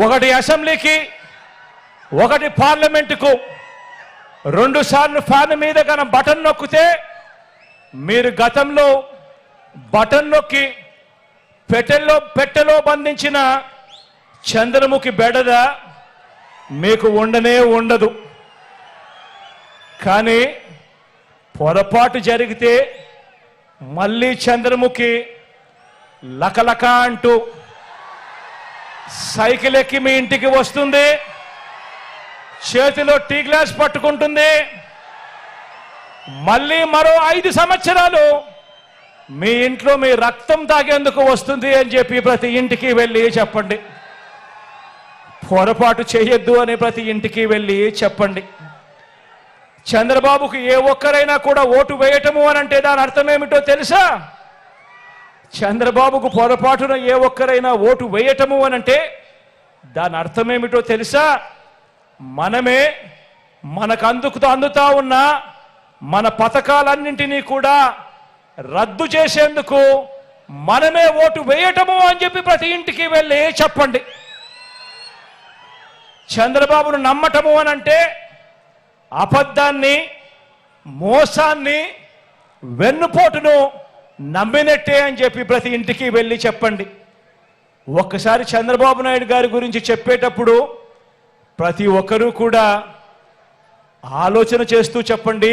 ఒకటి అసెంబ్లీకి ఒకటి పార్లమెంటుకు రెండు సార్లు ఫ్యాన్ మీద కన బటన్ నొక్కితే మీరు గతంలో బటన్ నొక్కి పెట్టెల్లో పెట్టెలో బంధించిన చంద్రముఖి బెడద మీకు ఉండనే ఉండదు. కానీ పొరపాటు జరిగితే మళ్ళీ చంద్రముఖి లకలక అంటూ సైకిల్ ఎక్కి మీ ఇంటికి వస్తుంది. చేతిలో టీ గ్లాస్ పట్టుకుంటుంది. మళ్ళీ మరో ఐదు సంవత్సరాలు మీ ఇంట్లో మీ రక్తం తాగేందుకు వస్తుంది అని చెప్పి ప్రతి ఇంటికి వెళ్ళి చెప్పండి. పొరపాటు చేయొద్దు అని ప్రతి ఇంటికి వెళ్ళి చెప్పండి. చంద్రబాబుకు ఏ ఒక్కరైనా కూడా ఓటు వేయటము అని అంటే దాని అర్థం ఏమిటో తెలుసా? చంద్రబాబుకు పొరపాటున ఏ ఒక్కరైనా ఓటు వేయటము అని అంటే దాని అర్థమేమిటో తెలుసా? మనమే మనకు అందుకుతూ అందుతా ఉన్న మన పథకాలన్నింటినీ కూడా రద్దు చేసేందుకు మనమే ఓటు వేయటము అని చెప్పి ప్రతి ఇంటికి వెళ్ళి చెప్పండి. చంద్రబాబును నమ్మటము అని అంటే అబద్ధాన్ని మోసాన్ని వెన్నుపోటును నమ్మినట్టే అని చెప్పి ప్రతి ఇంటికి వెళ్ళి చెప్పండి. ఒక్కసారి చంద్రబాబు నాయుడు గారి గురించి చెప్పేటప్పుడు ప్రతి ఒక్కరూ కూడా ఆలోచన చేస్తూ చెప్పండి.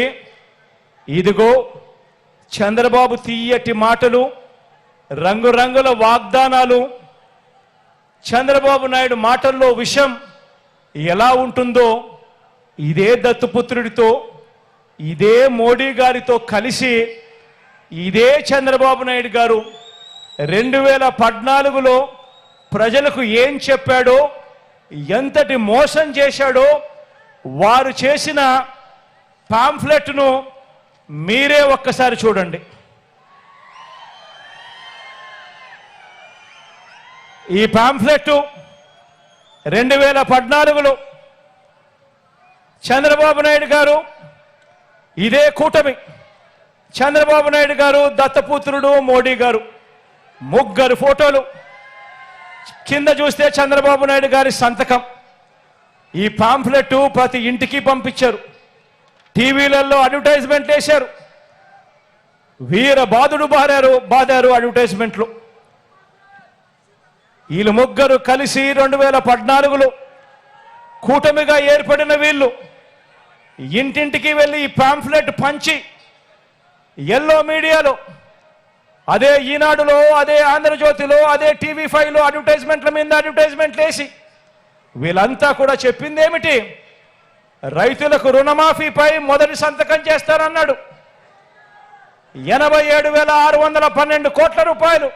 ఇదిగో చంద్రబాబు తీయటి మాటలు రంగురంగుల వాగ్దానాలు చంద్రబాబు నాయుడు మాటల్లో విషం ఎలా ఉంటుందో ఇదే దత్తుపుత్రుడితో ఇదే మోడీ గారితో కలిసి ఇదే చంద్రబాబు నాయుడు గారు రెండు వేల పద్నాలుగులో ప్రజలకు ఏం చెప్పాడో ఎంతటి మోసం చేశాడో వారు చేసిన పాంఫ్లెట్ను మీరే ఒక్కసారి చూడండి. ఈ పాంఫ్లెట్ రెండు వేల పద్నాలుగులో చంద్రబాబు నాయుడు గారు ఇదే కూటమి. చంద్రబాబు నాయుడు గారు దత్తపుత్రుడు మోడీ గారు. ముగ్గురు ఫోటోలు. కింద చూస్తే చంద్రబాబు నాయుడు గారి సంతకం. ఈ పాంఫ్లెట్ ప్రతి ఇంటికి పంపించారు. టీవీలలో అడ్వర్టైజ్మెంట్ వేశారు. వీర బాధుడు బారారు బాదారు అడ్వర్టైజ్మెంట్లు. వీళ్ళు ముగ్గురు కలిసి రెండు వేల పద్నాలుగులో కూటమిగా ఏర్పడిన వీళ్ళు. ఇంటింటికి వెళ్ళి ఈ పాంఫ్లెట్ పంచి ఎల్లో మీడియాలో అదే ఈనాడులో అదే ఆంధ్రజ్యోతిలో అదే టీవీ ఫైవ్లో అడ్వర్టైజ్మెంట్ల మీద అడ్వర్టైజ్మెంట్లు వేసి వీళ్ళంతా కూడా చెప్పింది ఏమిటి రైతులకు రుణమాఫీపై మొదటి సంతకం చేస్తారన్నాడు ఎనభై ఏడు వేల ఆరు వందల పన్నెండు కోట్ల రూపాయలు.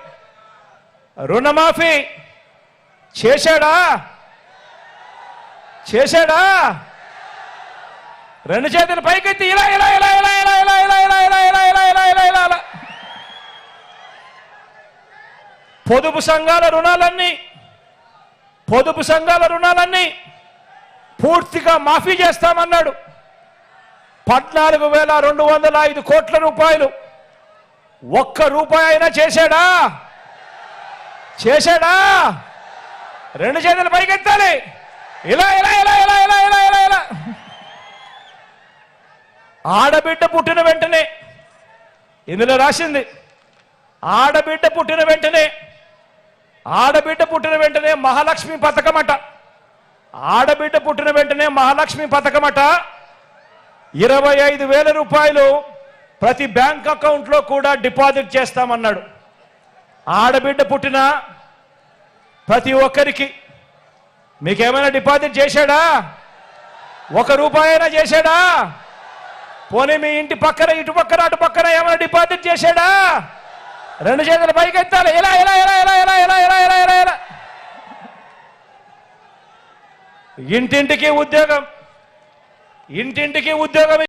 రుణమాఫీ చేశాడా? చేశాడా? రెండు చేతులు పైకెత్తి ఇలా ఇలా ఇలా ఇలా ఇలా ఇలా ఇలా ఇలా ఇలా ఇలా ఇలా ఇలా ఇలా ఇలా ఇలా పొదుపు సంఘాల రుణాలన్నీ పొదుపు సంఘాల రుణాలన్నీ పూర్తిగా మాఫీ చేస్తామన్నాడు పద్నాలుగు వేల రెండు వందల ఐదు కోట్ల రూపాయలు ఒక్క రూపాయి అయినా చేశాడా చేశాడా రెండు చేతులు పైకెత్తాలి ఇలా ఇలా ఇలా ఇలా ఇలా ఇలా ఇలా ఆడబిడ్డ పుట్టిన వెంటనే ఇందులో రాసింది ఆడబిడ్డ పుట్టిన వెంటనే ఆడబిడ్డ పుట్టిన వెంటనే మహాలక్ష్మి పథకమట. ఆడబిడ్డ పుట్టిన వెంటనే మహాలక్ష్మి పథకమట. ఇరవై ఐదు వేల రూపాయలు ప్రతి బ్యాంక్ అకౌంట్లో కూడా డిపాజిట్ చేస్తామన్నాడు. ఆడబిడ్డ పుట్టిన ప్రతి ఒక్కరికి మీకేమైనా డిపాజిట్ చేశాడా? ఒక రూపాయైనా చేశాడా? పోనీ మీ ఇంటి పక్కన ఇటు పక్కన అటు పక్కన ఏమైనా డిపాజిట్ చేశాడా? రెండు చేతులు పైకి ఎత్తాలి. ఇలా ఇలా ఇలా ఇలా ఇలా ఇలా ఇలా ఇలా ఇలా ఇలా. ఇంటింటికి ఉద్యోగం. ఇంటింటికి ఉద్యోగం